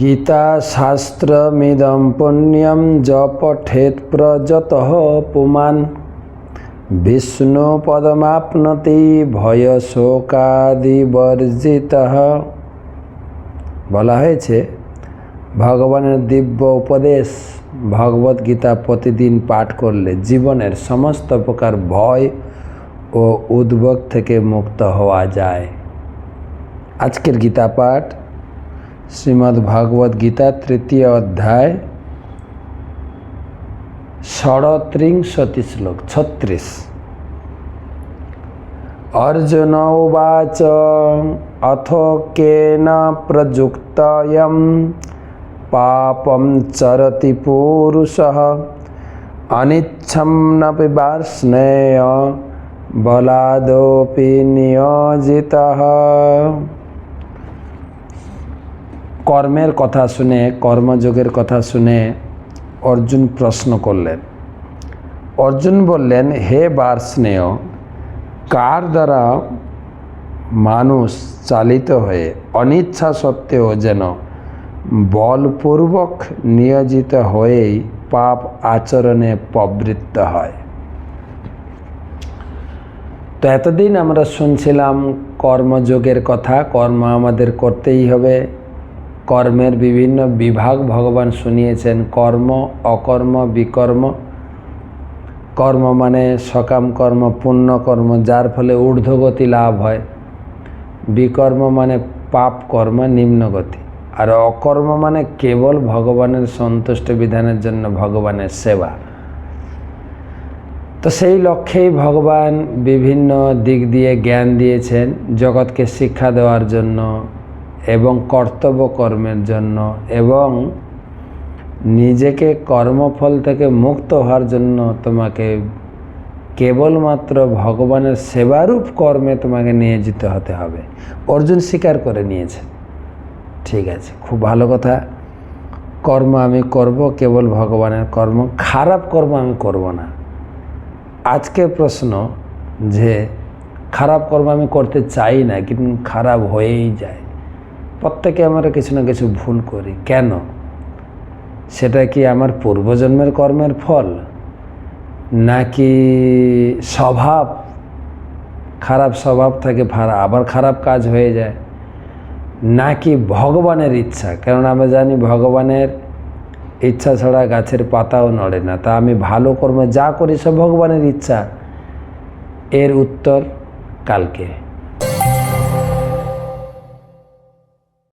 গীতাশাস্ত্রমিদম পুণ্যম যপঠেত প্রযত পুমান বিষ্ণু পদমাপনতি ভয়শোকাদিবর্জিত বলা হয়েছে, ভগবানের দিব্য উপদেশ ভগবত গীতা প্রতিদিন পাঠ করলে জীবনের সমস্ত প্রকার ভয় ও উদ্বেগ থেকে মুক্ত হওয়া যায়। আজকের গীতা পাঠ শ্রীমদ্ ভগবত গীতা তৃতীয় অধ্যায় ষড়ত্রিংশতি শ্লোক ছত্রিশ অর্জুন উবাচ অথ কেন প্রযুক্তয়ম পাপম চরতি পুরুষ অনিচ্ছম ন পিবার্ষ্ণেয় বলাদপি নিয়োজিত কর্মের কথা শুনে, কর্মযোগের কথা শুনে অর্জুন প্রশ্ন করলেন। অর্জুন বললেন, হে বার্ষ্ণেয় কার দ্বারা মানুষ চালিত হয়ে অনিচ্ছা সত্ত্বেও যেন বলপূর্বক নিয়োজিত হয়েই পাপ আচরণে প্রবৃত্ত হয়? তো এতদিন আমরা শুনছিলাম, কর্মযোগের কথা, কর্ম আমাদের করতেই হবে। কর্মের বিভিন্ন বিভাগ ভগবান শুনিয়েছেন, কর্ম, অকর্ম, বিকর্ম। কর্ম মানে সকাম কর্ম, পুণ্য কর্ম, যার ফলে ঊর্ধ্বগতি লাভ হয়। বিকর্ম মানে পাপ কর্ম, নিম্নগতি। আর অকর্ম মানে কেবল ভগবানের সন্তুষ্ট বিধানের জন্য ভগবানের সেবা। তো সেই লক্ষ্যেই ভগবান বিভিন্ন দিক দিয়ে জ্ঞান দিয়েছেন, জগৎকে শিক্ষা দেওয়ার জন্য। এবং কর্তব্য কর্মের জন্য এবং নিজেকে কর্মফল থেকে মুক্ত হওয়ার জন্য তোমাকে কেবলমাত্র ভগবানের সেবারূপ কর্মে তোমাকে নিয়োজিত হতে হবে। অর্জুন স্বীকার করে নিয়েছে। ঠিক আছে, খুব ভালো কথা। কর্ম আমি করব, কেবল ভগবানের কর্ম, খারাপ কর্ম আমি করব না। আজকে প্রশ্ন যে, খারাপ কর্ম আমি করতে চাই না, কিন্তু খারাপ হয়েই যায়। প্রত্যেকে আমরা কিছু না কিছু ভুল করি। কেন? সেটা কি আমার পূর্বজন্মের কর্মের ফল? নাকি স্বভাব? খারাপ স্বভাব থেকে আবার খারাপ কাজ হয়ে যায়। নাকি ভগবানের ইচ্ছা? কারণ আমরা জানি ভগবানের ইচ্ছা ছাড়া গাছের পাতাও নড়ে না। তা আমি ভালো কর্ম যা করি সব ভগবানের ইচ্ছা। এর উত্তর কালকে।